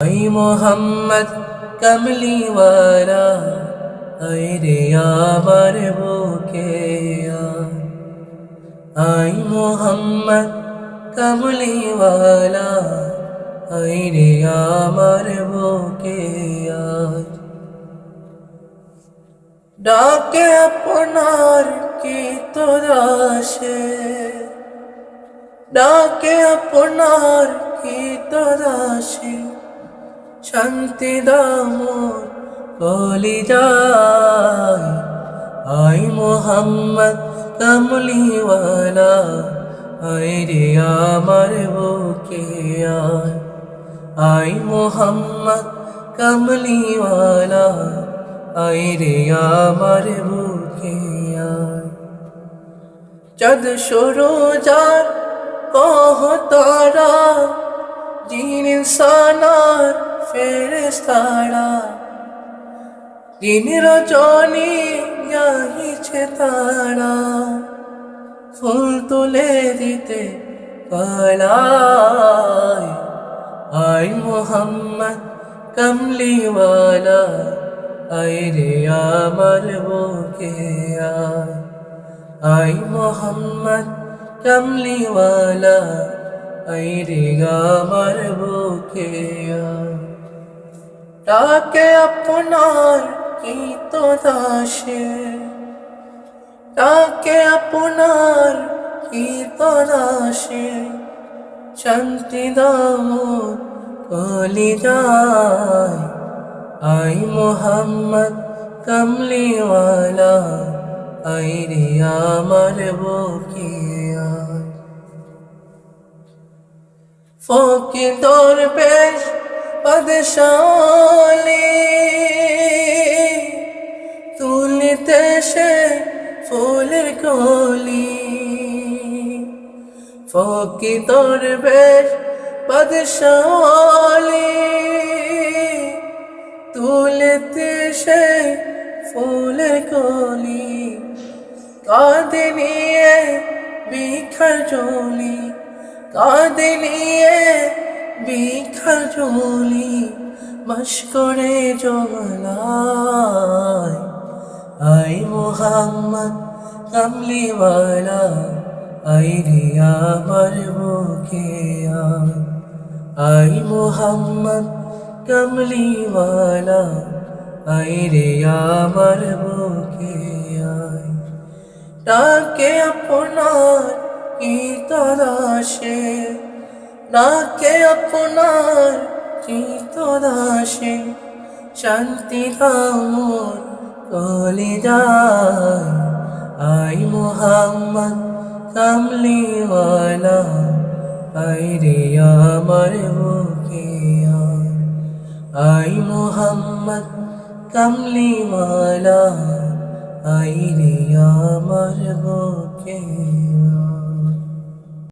I Mohammad কমলিওয়ালা I রে আমার বুকে। আই মোহাম্মদ কমলিওয়ালা আই রে আমার বুকে। ডাকে আপনার কি তোরাশে ডাকে আপনার কি তোরাশে শান্তি দামোর কলি যায় আই মোহাম্মদ কমলিওয়ালা আই রে আমার বুকে আয়। আই মোহাম্মদ কমলিওয়ালা আই রে আমার বুকে আয়। চাঁদ সরো যার কহ তারা, জিন ইনসানার ফেরেস্তারা দিন রজনী যাইছে তারা, ফুল তুলে দিতে পালায় আই মোহাম্মদ কমলিওয়ালা, আই রে আমার বুকে আয়, আই মোহাম্মদ কমলিওয়ালা, আই রে আমার বুকে আয়। ডাকে আপনার কি তো দাসে ডাকে আপনার কি তো দাসে শান্তি দামোর কলি যায়। আই মোহাম্মদ কমলিওয়ালা, আই রে আমার বুকে ফকি তোর পেশ পদশালী। তুলিতে সে ফুলের কলি। ফকি তোর বেশ পদশালী। তুলিতে সে ফুলের কলি। কাঁদে নিয়ে বিখার জলি কাঁদে নিয়ে বিখার জলি মাস করে জলায় আই মোহাম্মদ কামলিওয়ালা আই রে আমার বুকে আই মোহাম্মদ কমলিওয়ালা আই রে আমার বুকে আয়। ডাকে আপনার কি তদাসে ডাকে আপনার কি তদাসে শান্তি কামর কলি যায় আই মোহাম্মদ কামলিওয়ালা, আই রে আমার আয়। আই মোহাম্মদ কমলিওয়ালা, আই রে আমার আয়।